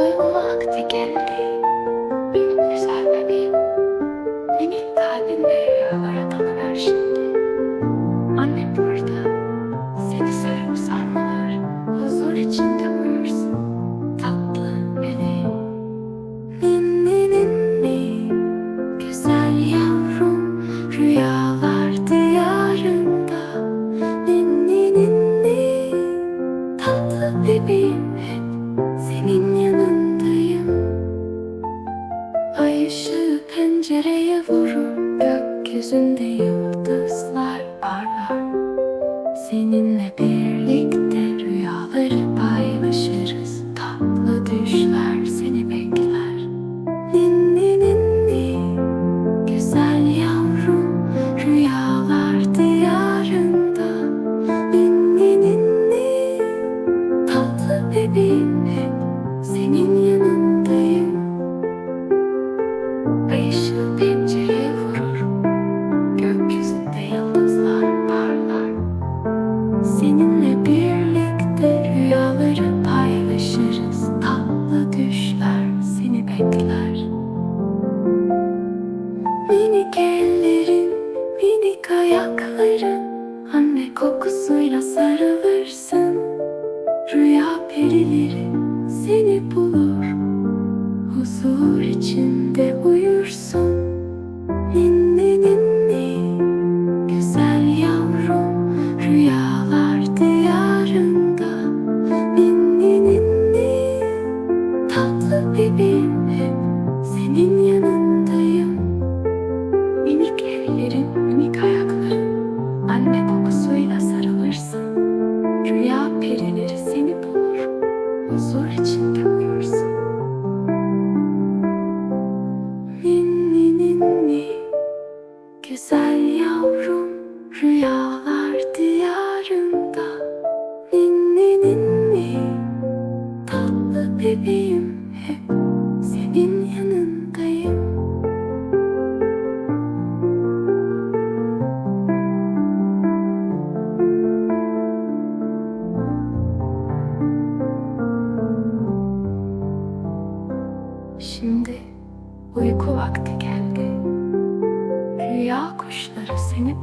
Uyku vakti güzel bebeğim. Beni kalbinde rüyalara dalıver şimdi. Burada. Seni sarıp sarmalar. İçinde uyursun. Tatlı bebeğim. Ninni. Güzel yavrum. Rüyalar diyarında. Ninni ninni. Tatlı senin yanındayım. Ay ışığı pencereye vurur Gökyüzünde yıldızlar parlar. Seninle birlikte rüyaları paylaşırız. Tatlı düşler Minik ellerin, minik ayakların Anne kokusuyla sarılırsın. Rüya perileri seni bulur Huzur içinde uyursun. Ninni ninni Güzel yavrum Rüyalar diyarında. Ninni ninni Tatlı bebeğim hep Senin yanındayım Ninni ninni Güzel yavrum Rüyalar uyku vakti geldi. Rüya kuşları seni